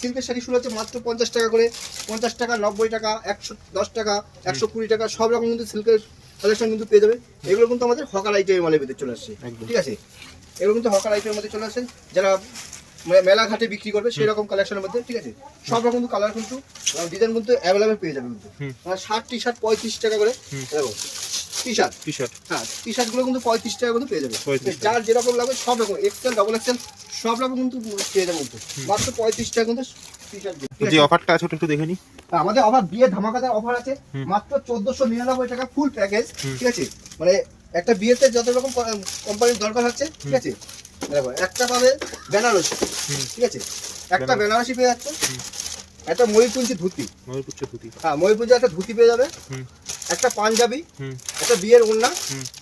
সিল্কের শাড়ি শুরু হচ্ছে মাত্র পঞ্চাশ টাকা করে। পঞ্চাশ টাকা নব্বই টাকা একশো দশ টাকা একশো কুড়ি টাকা সব রকম কিন্তু সিল্কের কালেকশন কিন্তু পেয়ে যাবে। এগুলো কিন্তু আমাদের হকার আইটেমের মালের ভিতরে চলে আসছে। ঠিক আছে? এগুলো কিন্তু হকার আইটেমের মধ্যে চলে আসছে। যারা মে- মেলা ঘাটে বিক্রি করবে সেই রকম কালেকশনের মধ্যে ঠিক আছে? সব রকম কিন্তু কালার কিন্তু ডিজাইন কিন্তু অ্যাভেলেবেল পেয়ে যাবে কিন্তু। ষাট শার্ট টি শার্ট পঁয়ত্রিশ টাকা করে। দেখো টি শার্ট টি শার্ট হ্যাঁ টি শার্টগুলো কিন্তু পঁয়ত্রিশ টাকা কিন্তু পেয়ে যাবে। যার যেরকম লাগবে সব রকম এক্সেল ডবল এক্সেল সব রকম কিন্তু পেয়ে যাবে কিন্তু। মাত্র পঁয়ত্রিশ টাকা কিন্তু টি শার্ট যে অফারটা আছে ওটা একটু দেখে নি। আমাদের অফার বিয়ে ধামাকাদার অফার আছে। মাত্র চোদ্দশো নিরানব্বই টাকা ফুল প্যাকেজ ঠিক আছে? মানে একটা বিয়েতে যত রকম কোম্পানির দরকার হচ্ছে ঠিক আছে? দেখো একটা পাবে বেনারসি ঠিক আছে? একটা বেনারসি। পেয়ে যাচ্ছে। একটা ময়ূরপুঞ্জি ধুতি। ধুতি। হ্যাঁ ময়ূরপুঞ্জি একটা ধুতি পেয়ে যাবে। একটা পাঞ্জাবি একটা বিয়ের ওড়না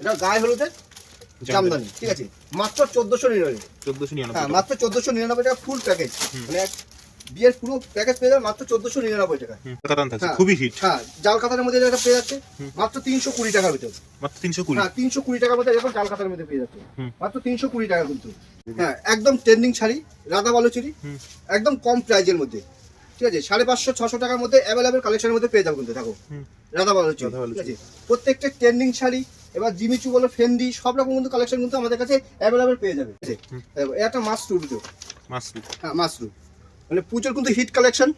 এটা গায়ে হলুদের জামদানি। ঠিক আছে? মাত্র চোদ্দশো নিরানব্বই। চোদ্দশো হ্যাঁ নিরানব্বই মাত্র চোদ্দশো নিরানব্বই টাকা ফুল প্যাকেজ মানে বিয়ের পুরো প্যাকেজ পেয়ে যাবে মাত্র চোদ্দশো নিরানব্বই টাকা। হ্যাঁ। খুবই হিট হ্যাঁ জাল কাতারের মধ্যে যেটা পেয়ে যাচ্ছে মাত্র তিনশো কুড়ি টাকার ভিতরে। মাত্র তিনশো কুড়ি। হ্যাঁ তিনশো কুড়ি টাকার মধ্যে এরকম জাল কাতারের মধ্যে পেয়ে যাচ্ছে। মাত্র তিনশো কুড়ি টাকা কিন্তু। হ্যাঁ একদম ট্রেন্ডিং শাড়ি রাধা বালুচুরি একদম কম প্রাইজের মধ্যে। ঠিক আছে সাড়ে পাঁচশো ছশো টাকার মধ্যে অ্যাভেলেবেল কালেকশনের মধ্যে পেয়ে যাব কিন্তু দেখো। রাধা রাধা ঠিক আছে? প্রত্যেকটা ট্রেন্ডিং শাড়ি এবার জিমিচু বলো ফেন্ডি সব রকম কিন্তু কালেকশন কিন্তু আমাদের কাছে অ্যাভেলেবেল পেয়ে যাবে একটা মাসরুম তো। মাসলি হ্যাঁ মাসরুম মানে পুজোর কিন্তু হিট কালেকশন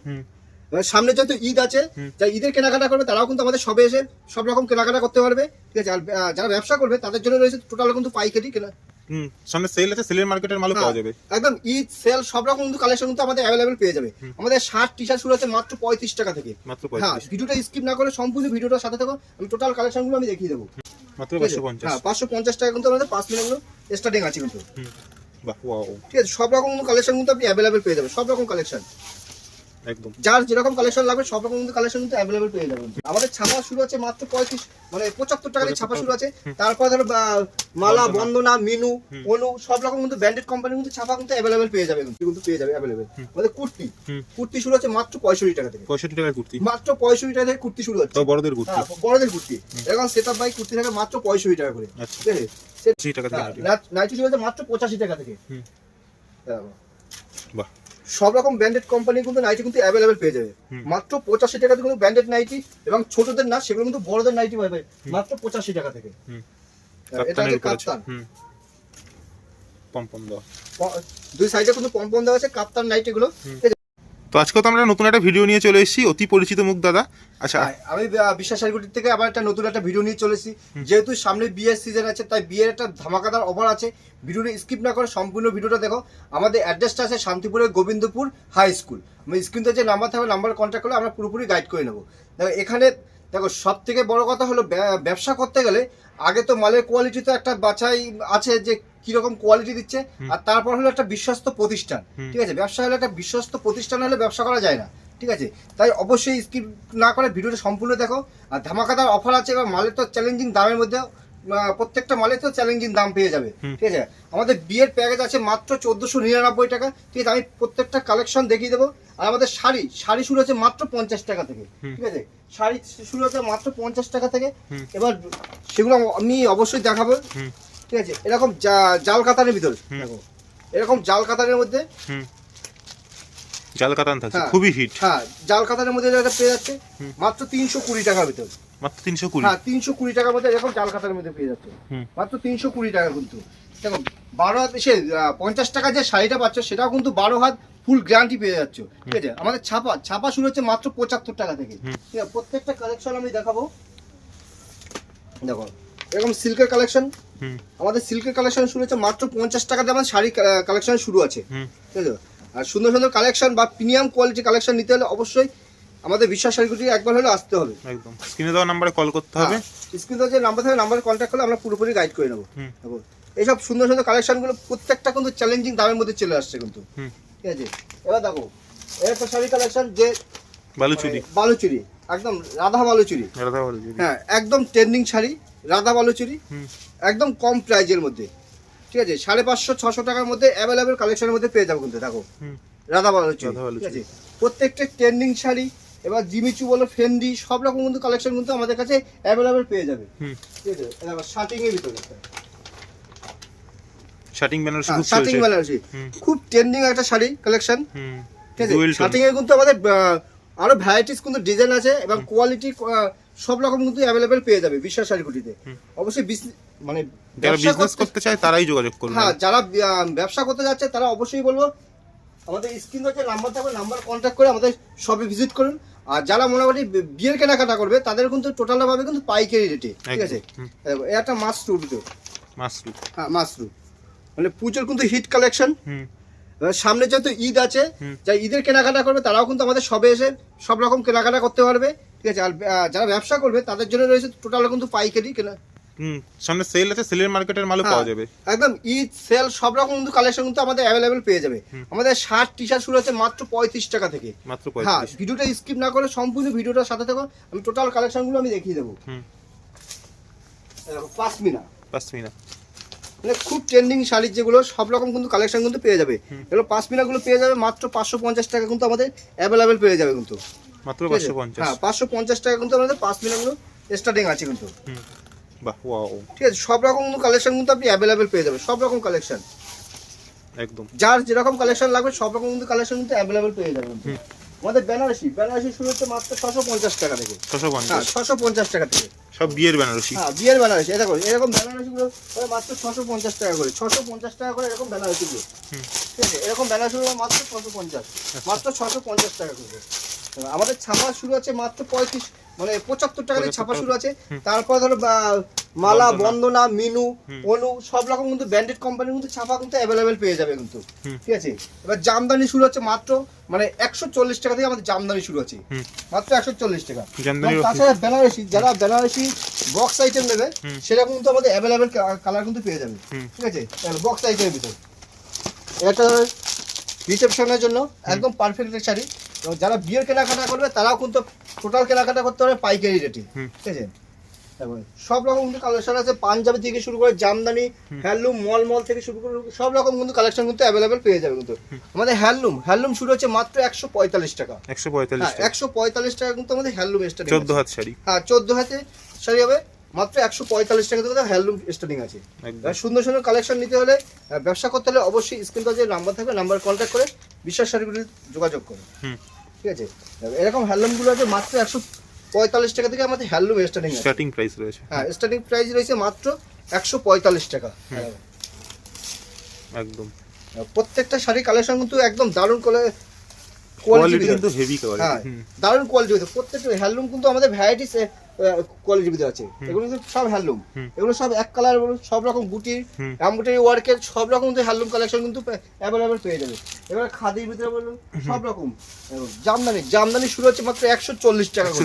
সামনে যত ঈদ আছে। যারা ঈদের কেনাকাটা করবে তারাও কিন্তু আমাদের সবে এসে সব রকম কেনাকাটা করতে পারবে ঠিক আছে? আর যারা ব্যবসা করবে তাদের জন্য রয়েছে টোটাল কিন্তু পাইকারি কেনা হুম সামনে সেল আছে সেলের মার্কেটের মালও পাওয়া যাবে। একদম ঈদ সেল সব রকম কিন্তু কালেকশন কিন্তু আমাদের অ্যাভেলেবেল পেয়ে যাবে। আমাদের শার্ট টি শার্ট শুরু আছে মাত্র পঁয়ত্রিশ টাকা থেকে। মাত্র হ্যাঁ পঁয়ত্রিশ। ভিডিওটা স্কিপ না করে সম্পূর্ণ ভিডিওটার সাথে থাকো আমি টোটাল কালেকশনগুলো আমি দেখিয়ে দেবো। মাত্র ঠিক আছে? পাঁচশো পঞ্চাশ। হ্যাঁ পাঁচশো পঞ্চাশ টাকা কিন্তু আমাদের পাঁচ মিনিটগুলো স্টার্টিং আছে কিন্তু। বাহ ওয়াও ঠিক আছে সব রকম কালেকশন কিন্তু আপনি অ্যাভেলেবেল পেয়ে যাবেন সব রকম কালেকশন একদম। যার যেরকম কালেকশন লাগবে সব রকম কালেকশন কিন্তু অ্যাভেলেবল পেয়ে যাবেন। আমাদের ছাপা শুরু আছে মাত্র পঁয়ত্রিশ মানে পঁচাত্তর টাকা দিয়ে ছাপা শুরু আছে। তারপর ধরো মালা বন্দনা। মিনু। অনু সব রকম কিন্তু ব্র্যান্ডেড কোম্পানি কিন্তু ছাপা কিন্তু অ্যাভেলেবেল পেয়ে যাবে কিন্তু পেয়ে যাবে অ্যাভেলেবেল আমাদের কুর্তি। কুর্তি শুরু হচ্ছে মাত্র পঁয়ষট্টি টাকা থেকে। পঁয়ষট্টি টাকার কুর্তি। মাত্র পঁয়ষট্টি টাকা থেকে কুর্তি শুরু হচ্ছে। বড়দের কুর্তি। হ্যাঁ বড়দের কুর্তি। এরকম সেট আপ বাই কুর্তি থাকে মাত্র পঁয়ষট্টি টাকা করে। আচ্ছা। ঠিক আছে? টাকা থেকে হ্যাঁ, নাইটি। শুরু হচ্ছে মাত্র পঁচাশি টাকা থেকে। হ্যাঁ। বাহ। সব রকম ব্র্যান্ডেড কোম্পানি কিন্তু নাইটি কিন্তু অ্যাভেলেবেল পেয়ে যাবে। মাত্র পঁচাশি টাকা কিন্তু ব্র্যান্ডেড নাইটি এবং ছোটদের না সেগুলো কিন্তু বড়দের নাইটি পাবে। মাত্র পঁচাশি টাকা থেকে। এটা হচ্ছে কাপ্তান। পম্পম দেওয়া দুই সাইডে কিন্তু পম্পন দেওয়া আছে কাপ্তান নাইটি গুলো তো আজকে তো আমরা নতুন একটা ভিডিও নিয়ে চলে এসেছি অতি পরিচিত মুখ দাদা। আচ্ছা। আমি আহ, বিশ্বাস শাড়িগুটির থেকে আবার একটা নতুন একটা ভিডিও নিয়ে চলেছি যেহেতু সামনে বিয়ের সিজন আছে তাই বিয়ের একটা ধামাকাদার অফার আছে। ভিডিওটা স্কিপ না করে সম্পূর্ণ ভিডিওটা দেখো। আমাদের অ্যাড্রেসটা আছে শান্তিপুরের গোবিন্দপুর হাই স্কুল আমি স্ক্রিনতে যে নাম্বার থাকবে নাম্বার কন্ট্যাক্ট করলে আমরা পুরোপুরি গাইড করে নেব। দেখো এখানে দেখো সব থেকে বড় কথা হলো ব্যা- ব্যবসা করতে গেলে আগে তো মালের কোয়ালিটি তো একটা বাছাই আছে যে কীরকম কোয়ালিটি দিচ্ছে আর তারপর হলো একটা বিশ্বস্ত প্রতিষ্ঠান ঠিক আছে? ব্যবসা হলে একটা বিশ্বস্ত প্রতিষ্ঠান হলে ব্যবসা করা যায় না ঠিক আছে? তাই অবশ্যই স্কিপ না করে ভিডিওটা সম্পূর্ণ দেখো আর ধামাকাদার অফার আছে এবার মালের তো চ্যালেঞ্জিং দামের মধ্যে আহ, প্রত্যেকটা মালে তো চ্যালেঞ্জিং দাম পেয়ে যাবে। ঠিক আছে? আমাদের বিয়ের প্যাকেজ আছে মাত্র চোদ্দোশো নিরানব্বই টাকা। ঠিক আছে? আমি প্রত্যেকটা কালেকশন দেখিয়ে দেবো। আর আমাদের শাড়ি শাড়ি শুরু হচ্ছে মাত্র পঞ্চাশ টাকা থেকে। ঠিক আছে? শাড়ি শুরু হচ্ছে মাত্র পঞ্চাশ টাকা থেকে। এবার সেগুলো আমি অবশ্যই দেখাবো। ঠিক আছে? এরকম জাল কাতানের ভিতর। দেখো। এরকম জাল কাতানের মধ্যে জাল কাতান থাকছে হ্যাঁ। খুবই হিট হ্যাঁ জাল কাতানের মধ্যে পেয়ে যাচ্ছে মাত্র তিনশো কুড়ি টাকার ভিতর। মাত্র তিনশো কুড়ি। হ্যাঁ তিনশো কুড়ি টাকার মধ্যে এরকম জাল কাতানের মধ্যে পেয়ে যাচ্ছে। মাত্র তিনশো কুড়ি টাকা কিন্তু। দেখো বারো হাত সে পঞ্চাশ টাকা যে শাড়িটা পাচ্ছ সেটাও কিন্তু বারো হাত ফুল গ্যারান্টি পেয়ে যাচ্ছ। ঠিক আছে? আমাদের ছাপা ছাপা শুরু হচ্ছে মাত্র পঁচাত্তর টাকা থেকে। ঠিক আছে? প্রত্যেকটা কালেকশন আমি দেখাবো। দেখো এরকম সিল্কের কালেকশন আমাদের সিল্কের কালেকশন শুরু হচ্ছে মাত্র পঞ্চাশ টাকা দিয়ে আমাদের শাড়ি কালেকশন শুরু আছে। ঠিক আছে? আর সুন্দর সুন্দর কালেকশন বা প্রিমিয়াম কোয়ালিটি কালেকশন নিতে হলে অবশ্যই আমাদের বিশ্বাস শাড়িগুটি একবার হলে আসতে হবে। একদম। স্ক্রিনে দেওয়া নাম্বারে কল করতে হবে। স্ক্রিনে যে নাম্বার থাকে নাম্বারে কন্ট্যাক্ট করলে আমরা পুরোপুরি গাইড করে নেব। এইসব সুন্দর সুন্দর কালেকশনগুলো প্রত্যেকটা কিন্তু চ্যালেঞ্জিং দামের মধ্যে চলে আসছে কিন্তু। হুম। ঠিক আছে? এবার দেখো একটা শাড়ি কালেকশন যে বালুচুরি। বালুচুরি একদম রাধা বালুচুরি। রাধা বালুচুরি। হ্যাঁ একদম ট্রেন্ডিং শাড়ি রাধা বালুচুরি হুম। একদম কম প্রাইজের মধ্যে। ঠিক আছে? সাড়ে পাঁচশো ছশো টাকার মধ্যে অ্যাভেলেবেল কালেকশনের মধ্যে পেয়ে যাব কিন্তু দেখো। হুম। রাধা বালুচুরি। রাধা বালুচরী। ঠিক আছে? প্রত্যেকটা ট্রেন্ডিং শাড়ি এবার জিমিচু বলো ফেন্ডি সব রকম কিন্তু কালেকশন কিন্তু আমাদের কাছে অ্যাভেলেবেল পেয়ে যাবে। ঠিক আছে? শার্টিং এর ভিতরে শার্টিং বেনারসি খুব শার্টিং বেনারসি খুব ট্রেন্ডিং একটা শাড়ি কালেকশন ঠিক আছে? শার্টিং এর কিন্তু আমাদের আরও ভ্যারাইটিস কিন্তু ডিজাইন আছে এবং কোয়ালিটি সব রকম কিন্তু অ্যাভেলেবেল পেয়ে যাবে বিশ্বাস শাড়িগুটিতে। অবশ্যই মানে যারা ব্যবসা বিজনেস করতে চায় তারাই যোগাযোগ করবে হ্যাঁ যারা ব্যবসা করতে যাচ্ছে তারা অবশ্যই বলব আমাদের স্ক্রিন হচ্ছে নাম্বার থাকবে নাম্বার কন্ট্যাক্ট করে আমাদের শপে ভিজিট করুন। আর যারা মোটামুটি বিয়ের কেনাকাটা করবে তাদের কিন্তু টোটাল ভাবে কিন্তু পাইকারি রেটে ঠিক আছে? একটা মাশরুম তো। মাসরু হ্যাঁ মাশরুম মানে পুজোর কিন্তু হিট কালেকশন সামনে যেহেতু ঈদ আছে। যারা ঈদের কেনাকাটা করবে তারাও কিন্তু আমাদের সবে এসে সব রকম কেনাকাটা করতে পারবে ঠিক আছে? আর যারা ব্যবসা করবে তাদের জন্য রয়েছে টোটাল কিন্তু পাইকারি কেনা হুম সামনে সেল আছে সেলের মার্কেটের মালও পাওয়া যাবে। হ্যাঁ, একদম ঈদ সেল সব রকম কিন্তু কালেকশন কিন্তু আমাদের অ্যাভেলেবেল পেয়ে যাবে। আমাদের শার্ট টি শার্ট শুরু হচ্ছে মাত্র পঁয়ত্রিশ টাকা থেকে। মাত্র হ্যাঁ ভিডিওটা স্কিপ না করে সম্পূর্ণ ভিডিওটার সাথে থাকো আমি টোটাল কালেকশনগুলো আমি দেখিয়ে দেবো। পাসমিনা পাসমিনা মানে খুব ট্রেন্ডিং শাড়ির যেগুলো সব রকম কিন্তু কালেকশন কিন্তু পেয়ে যাবে। এগুলো পাসমিনাগুলো পেয়ে যাবে মাত্র পাঁচশো পঞ্চাশ টাকা কিন্তু আমাদের অ্যাভেলেবেল পেয়ে যাবে কিন্তু। মাত্র পাঁচশো পঞ্চাশ। হ্যাঁ পাঁচশো পঞ্চাশ টাকা কিন্তু আমাদের পাসমিনাগুলো স্টার্টিং আছে কিন্তু। বাহ ওয়াও ঠিক আছে সব রকম কালেকশন কিন্তু আপনি অ্যাভেলেবেল পেয়ে যাবেন সব রকম কালেকশন একদম। যার যেরকম কালেকশন লাগবে সব রকম কিন্তু কালেকশন কিন্তু অ্যাভেলেবেল পেয়ে যাবেন আমাদের বেনারসি বেনারসি শুরু হচ্ছে মাত্র ছশো পঞ্চাশ টাকা থেকে। ছশো হ্যাঁ পঞ্চাশ ছশো পঞ্চাশ টাকা থেকে। সব বিয়ের বেনারসি হ্যাঁ বিয়ের বেনারসি এটা করে এরকম বেনারসিগুলো মাত্র ছশো পঞ্চাশ টাকা করে ছশো পঞ্চাশ টাকা করে এরকম বেনারসিগুলো ঠিক আছে এরকম বেনারসিগুলো মাত্র ছশো পঞ্চাশ মাত্র ছশো পঞ্চাশ টাকা করে। আমাদের ছাপা শুরু আছে মাত্র পঁয়ত্রিশ মানে পঁচাত্তর টাকা থেকে ছাপা শুরু আছে। তারপর ধরো মালা বন্দনা। মিনু। অনু সব রকম কিন্তু ব্র্যান্ডেড কোম্পানির কিন্তু ছাপা কিন্তু অ্যাভেলেবেল পেয়ে যাবে কিন্তু। ঠিক আছে? এবার জামদানি শুরু হচ্ছে মাত্র মানে একশো চল্লিশ টাকা থেকে আমাদের জামদানি শুরু আছে। মাত্র একশো চল্লিশ টাকা। তাছাড়া বেনারসি যারা বেনারসি বক্স আইটেম নেবে। সেরকম কিন্তু আমাদের অ্যাভেলেবেল কালার কিন্তু পেয়ে যাবে। ঠিক আছে? বক্স আইটেমের ভিতর। এটা রিসেপশনের জন্য একদম পারফেক্ট শাড়ি। যারা বিয়ের কেনাকাটা করবে তারাও কিন্তু টোটাল কেনাকাটা করতে পারবে পাইকারি রেটে। ঠিক আছে? সব রকম কিন্তু কালেকশন আছে। পাঞ্জাবি থেকে শুরু করে জামদানি হ্যান্ডলুম মল মল থেকে শুরু করে সব রকম কিন্তু কালেকশন কিন্তু অ্যাভেলেবেল পেয়ে যাবে কিন্তু। আমাদের হ্যান্ডলুম হ্যান্ডলুম শুরু হচ্ছে মাত্র একশো পঁয়তাল্লিশ টাকা। একশো পঁয়তাল্লিশ হ্যাঁ একশো পঁয়তাল্লিশ টাকা কিন্তু আমাদের হ্যান্ডলুম স্টার্টিং চোদ্দ হাত শাড়ি। হ্যাঁ চোদ্দ হাতে শাড়ি হবে মাত্র একশো পঁয়তাল্লিশ টাকা থেকে হ্যান্ডলুম স্টার্টিং আছে। সুন্দর সুন্দর কালেকশন নিতে হলে ব্যবসা করতে হলে অবশ্যই স্ক্রিনটা যে নাম্বার থাকবে নাম্বার কন্ট্যাক্ট করে বিশ্বাস শাড়িগুলি যোগাযোগ করুন। ঠিক আছে? এরকম হ্যান্ডলুমগুলো আছে মাত্র একশো পঁয়তাল্লিশ টাকা থেকে আমাদের হ্যান্ডলুম স্টার্টিং স্টার্টিং প্রাইস রয়েছে। হ্যাঁ স্টার্টিং প্রাইস রয়েছে মাত্র একশো পঁয়তাল্লিশ টাকা। হ্যাঁ। একদম। প্রত্যেকটা শাড়ি কালেকশন কিন্তু একদম দারুণ করে কোয়ালিটি কিন্তু হেভি হ্যাঁ কোয়ালিটি দারুণ কোয়ালিটি প্রত্যেকটা হ্যান্ডলুম কিন্তু আমাদের ভ্যারাইটিস কোয়ালিটির ভিতরে আছে। এগুলো কিন্তু সব হ্যান্ডলুম এগুলো সব এক কালার সব রকম হুম। এমব্রয়ডারি ওয়ার্কের সব রকম হ্যান্ডলুম কালেকশন কিন্তু অ্যাভেলেবেল পেয়ে যাবে। এবার খাদির ভিতরে বলুন সব রকম। জামদানি জামদানি শুরু হচ্ছে মাত্র একশো চল্লিশ টাকা করে।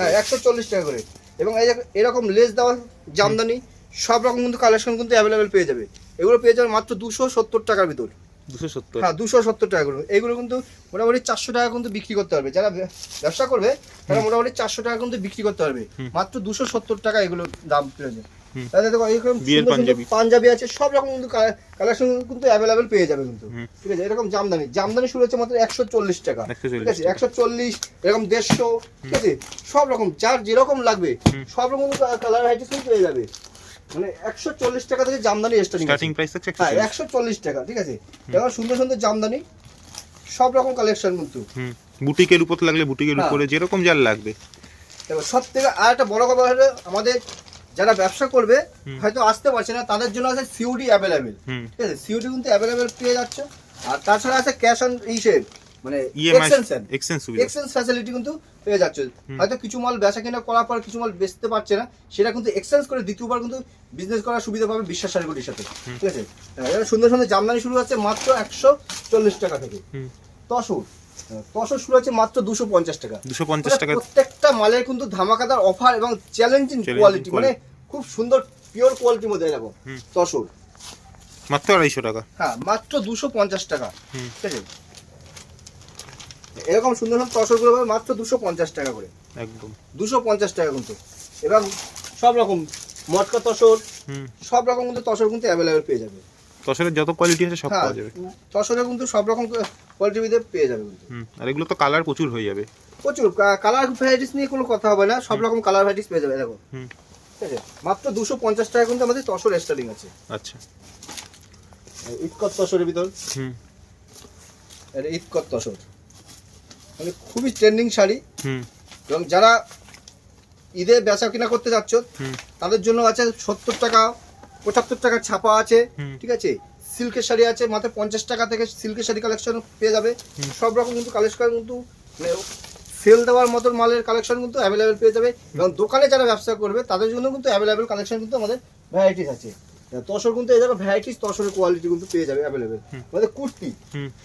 হ্যাঁ একশো চল্লিশ টাকা করে। এবং এই এরকম লেস দেওয়া জামদানি সব রকম কিন্তু কালেকশন কিন্তু অ্যাভেলেবেল পেয়ে যাবে। এগুলো পেয়ে যাবে মাত্র দুশো সত্তর টাকার ভিতর। হ্যাঁ দুশো সত্তর টাকা করে। এগুলো কিন্তু মোটামুটি চারশো টাকা কিন্তু বিক্রি করতে পারবে। যারা ব্যবসা করবে তারা মোটামুটি চারশো টাকা কিন্তু বিক্রি করতে পারবে। মাত্র দুশো সত্তর টাকা এগুলো দাম রয়েছে তাহলে দেখো এরকম বিয়ের সুন্দর সুন্দর পাঞ্জাবি। আছে সব রকম কিন্তু কালেকশন কিন্তু অ্যাভেলেবেল পেয়ে যাবে কিন্তু। ঠিক আছে? এরকম জামদানি। জামদানি শুরু হচ্ছে মাত্র একশো চল্লিশ টাকা। একশো ঠিক চল্লিশ আছে একশো চল্লিশ এরকম দেড়শো ঠিক আছে? সব রকম যার যেরকম লাগবে সব রকম কালার ভ্যারাইটিস পেয়ে যাবে। মানে একশো চল্লিশ টাকা থেকে জামদানি স্টার্টিং প্রাইস হ্যাঁ একশো চল্লিশ। টাকা ঠিক আছে? সুন্দর সুন্দর জামদানি সব রকম কালেকশন কিন্তু। বুটিকের উপর লাগলে বুটিকের হ্যাঁ। উপরে যেরকম যার লাগবে। সব থেকে আর একটা বড় কথা হলো আমাদের যারা ব্যবসা করবে হয়তো আসতে পারছে না তাদের জন্য আছে সিউডি অ্যাভেলেবেল ঠিক আছে? সিউডি কিন্তু অ্যাভেলেবেল পেয়ে যাচ্ছে। আর তাছাড়া আছে ক্যাশ অন ইসে মানে এক্সটেনশন এক্সচেঞ্জ ফ্যাসিলিটি কিন্তু পেয়ে যাচ্ছে। হয়তো কিছু মাল বেচা কেনা করার পর কিছু মাল বেচতে পারছে না সেটা কিন্তু এক্সচেঞ্জ করে দ্বিতীয়বার কিন্তু বিজনেস করার সুবিধা পাবে বিশ্বাস সাথে। ঠিক আছে? সুন্দর সুন্দর জামদানি শুরু হচ্ছে মাত্র একশো চল্লিশ টাকা থেকে। তসর। তসর শুরু হচ্ছে মাত্র দুশো পঞ্চাশ টাকা। দুশো পঞ্চাশ টাকা। প্রত্যেকটা মালের কিন্তু ধামাকাদার অফার এবং চ্যালেঞ্জিং কোয়ালিটি মানে খুব সুন্দর পিওর কোয়ালিটির মধ্যে দেখো। তসর। মাত্র আড়াইশো টাকা। হ্যাঁ মাত্র দুশো পঞ্চাশ টাকা। ঠিক আছে? এরকম সুন্দর সুন্দর তসরগুলো পাবে মাত্র দুশো পঞ্চাশ টাকা করে। একদম। দুশো পঞ্চাশ টাকা কিন্তু। এবং সব রকম মটকা তসর হুম। সব রকম কিন্তু তসর কিন্তু অ্যাভেলেবেল পেয়ে যাবে। তসরের যত কোয়ালিটি আছে সব হ্যাঁ পাওয়া যাবে। তসরে কিন্তু সব রকম কোয়ালিটির মধ্যে পেয়ে যাবে কিন্তু। আর এগুলো তো কালার প্রচুর হয়ে যাবে। প্রচুর। কালার ভ্যারাইটিস নিয়ে কোনো কথা হবে না সব রকম কালার ভ্যারাইটিস পেয়ে যাবে দেখো। ঠিক আছে? মাত্র দুশো পঞ্চাশ টাকা কিন্তু আমাদের তসর স্টার্টিং আছে। আচ্ছা। ইটকট তসরের ভিতর। হুম। এটা ইটকট তসর। মানে খুবই ট্রেন্ডিং শাড়ি। এবং যারা ঈদে বেচা কিনা করতে যাচ্ছ তাদের জন্য আছে সত্তর টাকা পঁচাত্তর টাকা ছাপা আছে ঠিক আছে? সিল্কের শাড়ি আছে মাত্র পঞ্চাশ টাকা থেকে সিল্কের শাড়ি কালেকশন পেয়ে যাবে। সব রকম কিন্তু কালেকশন কিন্তু সেল দেওয়ার মতন মালের কালেকশন কিন্তু অ্যাভেলেবেল পেয়ে যাবে। এবং দোকানে যারা ব্যবসা করবে তাদের জন্য কিন্তু অ্যাভেলেবেল কালেকশন কিন্তু আমাদের ভ্যারাইটিস আছে। তসর কিন্তু এই জায়গায় ভ্যারাইটিস তসরের কোয়ালিটি কিন্তু পেয়ে যাবে অ্যাভেলেবেল। আমাদের কুর্তি।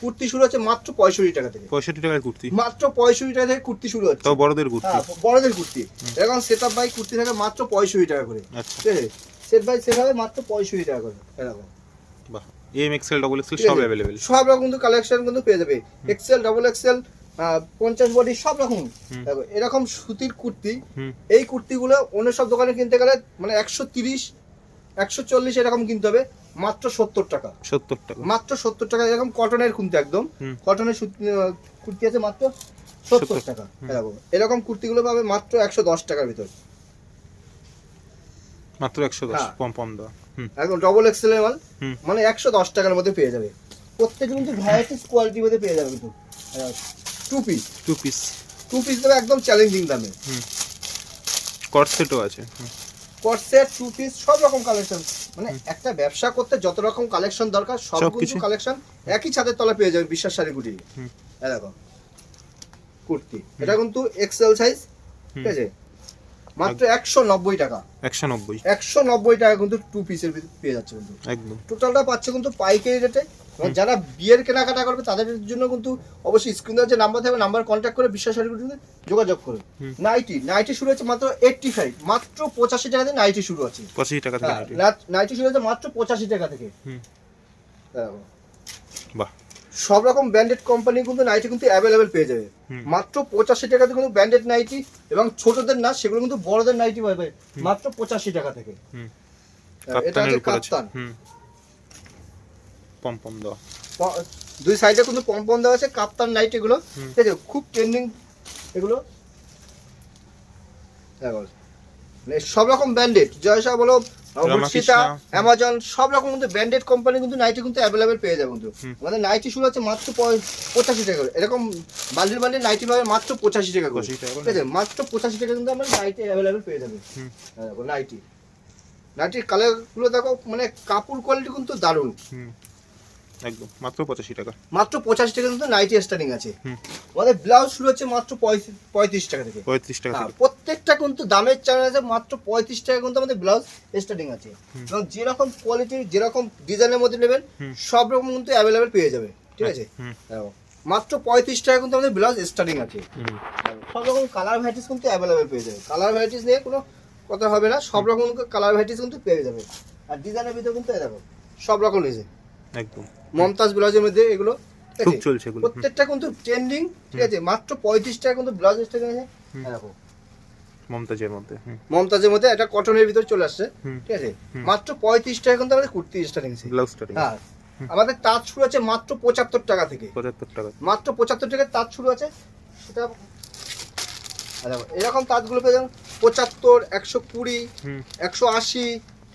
কুর্তি শুরু হচ্ছে মাত্র পঁয়ষট্টি টাকা থেকে। পঁয়ষট্টি টাকার কুর্তি। মাত্র পঁয়ষট্টি টাকা থেকে কুর্তি শুরু হচ্ছে। বড়দের কুর্তি। হ্যাঁ বড়দের কুর্তি। এরকম সেট আপ বাই কুর্তি থাকে মাত্র পঁয়ষট্টি টাকা করে। আচ্ছা। ঠিক আছে? সেট বাই সেট হবে মাত্র পঁয়ষট্টি টাকা করে এরকম। বাহ। এম এক্সেল ডবল এক্সেল সব অ্যাভেলেবেল সব রকম কিন্তু কালেকশন কিন্তু পেয়ে যাবে। এক্সেল ডাবল এক্সেল পঞ্চাশ বডি সব রকম। এরকম সুতির কুর্তি। এই কুর্তিগুলো অন্য সব দোকানে কিনতে গেলে মানে একশো তিরিশ একশো চল্লিশ এরকম কিনতে হবে মাত্র সত্তর টাকা। সত্তর টাকা। মাত্র সত্তর টাকা এরকম কটনের কুর্তি একদম। কটনের কুর্তি আছে মাত্র সত্তর 70 টাকা এরকম। এরকম কুর্তিগুলো পাবে মাত্র একশো দশ টাকার ভিতর। মাত্র একশো দশ হ্যাঁ। পম দেওয়া হুম। একদম ডবল এক্সেলের মাল মানে একশো দশ টাকার মধ্যে পেয়ে যাবে। প্রত্যেকটা কিন্তু ভ্যারাইটিস কোয়ালিটির মধ্যে পেয়ে যাবে কিন্তু। Two piece two piece two piece দেবে একদম চ্যালেঞ্জিং দামে। হুম। কট আছে। কটসেট টু পিস সব রকম কালেকশন মানে একটা ব্যবসা করতে যত রকম কালেকশন দরকার সব সবকিছু। কিছু কালেকশন একই ছাদের তলা পেয়ে যাবে বিশ্বাস শাড়ি কুটি। এরকম কুর্তি। এটা কিন্তু এক্সেল সাইজ ঠিক আছে? মাত্র একশো নব্বই টাকা। একশো নব্বই একশো নব্বই টাকা কিন্তু টু পিসের পেয়ে যাচ্ছে কিন্তু। একদম। টোটালটা পাচ্ছে কিন্তু পাইকারি রেটে যারা বিয়ের কেনাকাটা করবে তাদের জন্য কিন্তু অবশ্যই স্ক্রিনে যে নাম্বার থাকবে নাম্বার কন্ট্যাক্ট করে বিশ্বাস যোগাযোগ করবে হুম। নাইটি নাইটি শুরু হচ্ছে মাত্র এইটটি ফাইভ মাত্র পঁচাশি টাকা থেকে নাইটি শুরু আছে। পঁচাশি টাকা থেকে হ্যাঁ, নাইটি। শুরু হচ্ছে মাত্র পঁচাশি টাকা থেকে। বাহ। সব রকম ব্র্যান্ডেড কোম্পানি কিন্তু নাইটি কিন্তু অ্যাভেলেবেল পেয়ে যাবে। মাত্র পঁচাশি টাকাতে কিন্তু ব্র্যান্ডেড নাইটি এবং ছোটদের না সেগুলো কিন্তু বড়দের নাইটি পাবে। মাত্র পঁচাশি টাকা থেকে। এটা কাপ্তানের হচ্ছে কাপ্তান। হুম পম পম দেওয়া দুই সাইডে কিন্তু পম্পন দেওয়া আছে কাপ্তান নাইট এগুলো। ঠিক আছে খুব ট্রেন্ডিং এগুলো। মানে সব রকম ব্র্যান্ডেড জয়সা বলো রামাকৃষ্ণ। অ্যামাজন সব রকম কিন্তু ব্র্যান্ডেড কোম্পানি কিন্তু নাইটি কিন্তু অ্যাভেলেবেল পেয়ে যাবে কিন্তু। আমাদের নাইটি শুরু হচ্ছে মাত্র পঁচাশি টাকা করে। এরকম বান্ডিল বান্ডিল নাইটি পাবে মাত্র পঁচাশি টাকা করে। 85 টাকা করে? ঠিক আছে মাত্র পঁচাশি টাকা কিন্তু আমরা নাইটি অ্যাভেলেবেল পেয়ে যাবে। নাইটি নাইটির কালারগুলো দেখো মানে কাপড় কোয়ালিটি কিন্তু দারুণ। একদম মাত্র পঁচাশি টাকা। মাত্র পঁচাশি টাকা কিন্তু নাইটি স্টার্টিং আছে। আমাদের ব্লাউজ শুরু হচ্ছে মাত্র পঁয়ত্রিশ টাকা থেকে। পঁয়ত্রিশ টাকা হ্যাঁ, প্রত্যেকটা কিন্তু দামের আছে মাত্র পঁয়ত্রিশ টাকা কিন্তু আমাদের ব্লাউজ স্টার্টিং আছে। এবং যেরকম কোয়ালিটির যেরকম ডিজাইনের মধ্যে নেবেন সব রকম কিন্তু অ্যাভেলেবেল পেয়ে যাবে। ঠিক আছে? মাত্র পঁয়ত্রিশ টাকা কিন্তু আমাদের ব্লাউজ স্টার্টিং আছে। সব রকম কালার ভ্যারাইটিস কিন্তু অ্যাভেলেবেল পেয়ে যাবে। কালার ভ্যারাইটিস নিয়ে কোনো কথা হবে না সব রকম কালার ভ্যারাইটিস কিন্তু পেয়ে যাবে। আর ডিজাইনের ভিতরে কিন্তু দেখো সব রকম রয়েছে একদম। মমতাজ ব্লাউজের মধ্যে এগুলো খুব চলছে এগুলো। প্রত্যেকটা কিন্তু ট্রেন্ডিং ঠিক আছে? মাত্র পঁয়ত্রিশ টাকা কিন্তু ব্লাউজ স্টার্টিং আছে দেখো। মমতাজের মধ্যে। মমতাজের মধ্যে একটা কটনের ভিতর চলে আসছে ঠিক আছে? মাত্র পঁয়ত্রিশ টাকা কিন্তু আমাদের কুর্তি স্টার্টিং আছে ব্লাউজ স্টার্টিং হ্যাঁ। আমাদের তাঁত শুরু আছে মাত্র পঁচাত্তর টাকা থেকে। পঁচাত্তর টাকা। মাত্র পঁচাত্তর টাকায় তাঁত শুরু আছে সেটা এরকম তাঁতগুলো পেয়ে যাবেন পঁচাত্তর একশো কুড়ি একশো আশি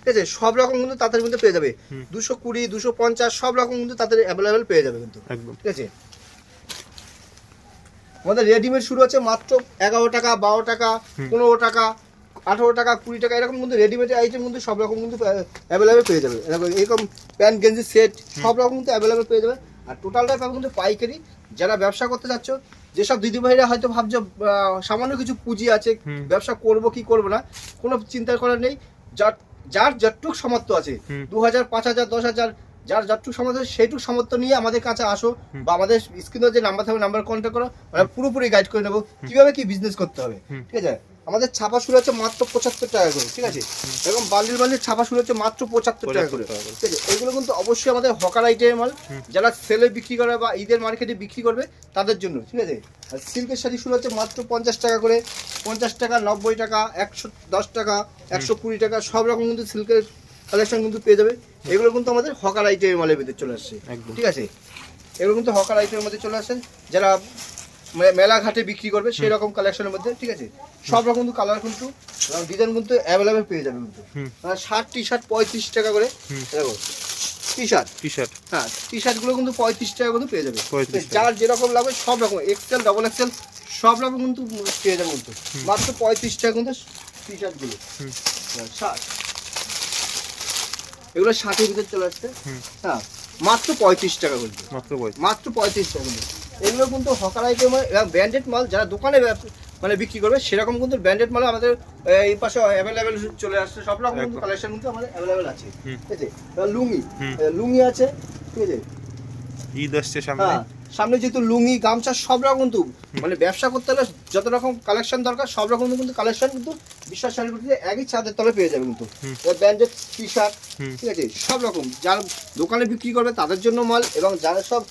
ঠিক আছে? সব রকম কিন্তু তাঁতের মধ্যে পেয়ে যাবে। দুশো কুড়ি দুশো পঞ্চাশ সব রকম কিন্তু তাঁতের অ্যাভেলেবেল পেয়ে যাবে কিন্তু। ঠিক আছে? আমাদের রেডিমেড শুরু আছে মাত্র এগারো টাকা বারো টাকা পনেরো টাকা আঠেরো টাকা কুড়ি টাকা এরকম কিন্তু রেডিমেড আইটেম কিন্তু সব রকম কিন্তু অ্যাভেলেবেল পেয়ে যাবে। এরকম প্যান্ট গেঞ্জি সেট সব রকম কিন্তু অ্যাভেলেবেল পেয়ে যাবে। আর টোটালটাই পাবে কিন্তু পাইকারি। যারা ব্যবসা করতে চাচ্ছ যেসব দিদিভাইরা হয়তো ভাবছ সামান্য কিছু পুঁজি আছে ব্যবসা করব কি করব না কোনো চিন্তা করার নেই। যার যার যতটুক সমর্থ আছে দু হাজার পাঁচ হাজার দশ হাজার যার যতটুক সমর্থ আছে সেইটুক সমর্থ নিয়ে আমাদের কাছে আসো বা আমাদের স্ক্রিনে যে নাম্বার থাকবে নাম্বার কন্ট্যাক্ট করো আমরা পুরোপুরি গাইড করে নেব। কীভাবে কি বিজনেস করতে হবে ঠিক আছে? আমাদের ছাপা শুরু হচ্ছে মাত্র পঁচাত্তর টাকা করে ঠিক আছে? এবং বান্ডিল বান্ডিল ছাপা শুরু হচ্ছে মাত্র পঁচাত্তর টাকা করে। 75 টাকা করে। ঠিক আছে? এগুলো কিন্তু অবশ্যই আমাদের হকার আইটেমের মাল যারা সেলে বিক্রি করে বা ঈদের মার্কেটে বিক্রি করবে তাদের জন্য ঠিক আছে? আর সিল্কের শাড়ি শুরু হচ্ছে মাত্র পঞ্চাশ টাকা করে পঞ্চাশ টাকা নব্বই টাকা একশো দশ টাকা একশো কুড়ি টাকা সব রকম কিন্তু সিল্কের কালেকশন কিন্তু পেয়ে যাবে। এগুলো কিন্তু আমাদের হকার আইটেমের মালের ভিতরে চলে আসছে ঠিক আছে? এগুলো কিন্তু হকার আইটেমের মধ্যে চলে আসে যারা মে- মেলাঘাটে বিক্রি করবে সেই রকম কালেকশনের মধ্যে ঠিক আছে? সব রকম কিন্তু কালার কিন্তু ডিজাইন কিন্তু অ্যাভেলেবেল পেয়ে যাবে কিন্তু। শার্ট টি শার্ট পঁয়ত্রিশ টাকা করে দেখো টি শার্ট টি শার্ট হ্যাঁ টি শার্টগুলো কিন্তু পঁয়ত্রিশ টাকা কিন্তু পেয়ে যাবে। 35 টাকা। যার যেরকম লাগবে সব রকম এক্সেল ডবল এক্সেল সব রকম কিন্তু পেয়ে যাবে কিন্তু। মাত্র পঁয়ত্রিশ টাকা কিন্তু টি শার্টগুলো। ষাট। এগুলো ষাটের ভিতরে চলে আসছে। হ্যাঁ মাত্র পঁয়ত্রিশ টাকা কিন্তু। মাত্র পঁয়ত্রিশ টাকা কিন্তু। এগুলো কিন্তু হকার আইটেম এবং ব্র্যান্ডেড মাল যারা দোকানে মানে বিক্রি করবে সেরকম কিন্তু ব্র্যান্ডেড মাল আমাদের এই পাশে অ্যাভেলেবেল চলে আসছে সব রকম কিন্তু। কালেকশন কিন্তু আমাদের অ্যাভেলেবেল আছে। ঠিক আছে? লুঙ্গি। লুঙ্গি আছে ঠিক আছে? ঈদ আসছে সামনে। হ্যাঁ সামনে যেহেতু লুঙ্গি গামছা সব রকম কিন্তু মানে ব্যবসা করতে হলে যত রকম কালেকশন দরকার সব রকম কিন্তু কালেকশন কিন্তু বিশ্বাস শাড়িগুলিতে একই ছাদের তলে পেয়ে যাবে কিন্তু। ব্র্যান্ডেড টি শার্ট ঠিক আছে? সব রকম যারা দোকানে বিক্রি করবে তাদের জন্য মাল এবং যারা সব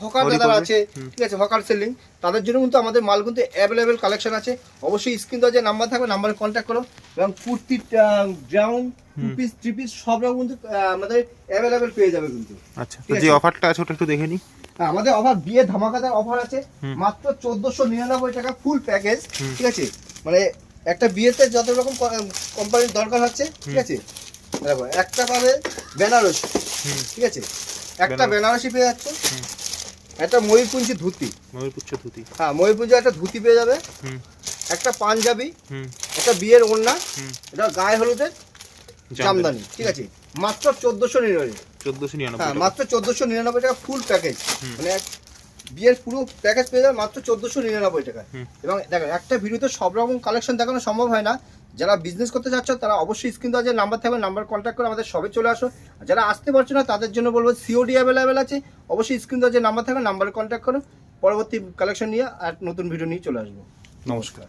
হকার দাদারা আছে ঠিক আছে হকার সেলিং তাদের জন্য কিন্তু আমাদের মাল কিন্তু অ্যাভেলেবেল কালেকশন আছে। অবশ্যই স্ক্রিন যে নাম্বার থাকবে নাম্বারে কন্ট্যাক্ট করো। এবং kurti ground two piece three piece সব রকম কিন্তু আমাদের অ্যাভেলেবেল পেয়ে যাবে কিন্তু। আচ্ছা যে। অফারটা আছে ওটা একটু দেখে নিই। হ্যাঁ, আমাদের অফার বিয়ে ধামাকাদার অফার আছে। মাত্র চোদ্দশো নিরানব্বই টাকা ফুল প্যাকেজ ঠিক আছে? মানে একটা বিয়েতে যত রকম কোম্পানির দরকার হচ্ছে ঠিক আছে? দেখো একটা পাবে বেনারসি ঠিক আছে? একটা বেনারসি। পেয়ে যাচ্ছে। একটা ময়ূরপুঞ্জি ধুতি। ময়ূরপুচ্ছ ধুতি। হ্যাঁ ময়ূরপুঞ্জি একটা ধুতি পেয়ে যাবে। হুম। একটা পাঞ্জাবি হুম। একটা বিয়ের ওড়না হুম। এটা গায়ে হলুদের জামদানি। ঠিক আছে? মাত্র চোদ্দশো নিরানব্বই চোদ্দশো নিরানব্বই হ্যাঁ মাত্র চোদ্দশো নিরানব্বই টাকা ফুল প্যাকেজ মানে এক বিয়ের পুরো প্যাকেজ পেয়ে যাবে মাত্র চোদ্দশো নিরানব্বই টাকা এবং দেখো একটা ভিডিওতে সব রকম কালেকশন দেখানো সম্ভব হয় না। যারা বিজনেস করতে চাচ্ছ, তারা অবশ্যই স্ক্রিন দেওয়া যে নাম্বার থাকবে নাম্বার কন্ট্যাক্ট করে আমাদের সবে চলে আসো। আর যারা আসতে পারছ না, তাদের জন্য বলব সিওডি অ্যাভেলেবেল আছে। অবশ্যই স্ক্রিন দেওয়া যে নাম্বার থাকবে নাম্বারে কন্ট্যাক্ট করো। পরবর্তী কালেকশন নিয়ে আর নতুন ভিডিও নিয়ে চলে আসব। নমস্কার।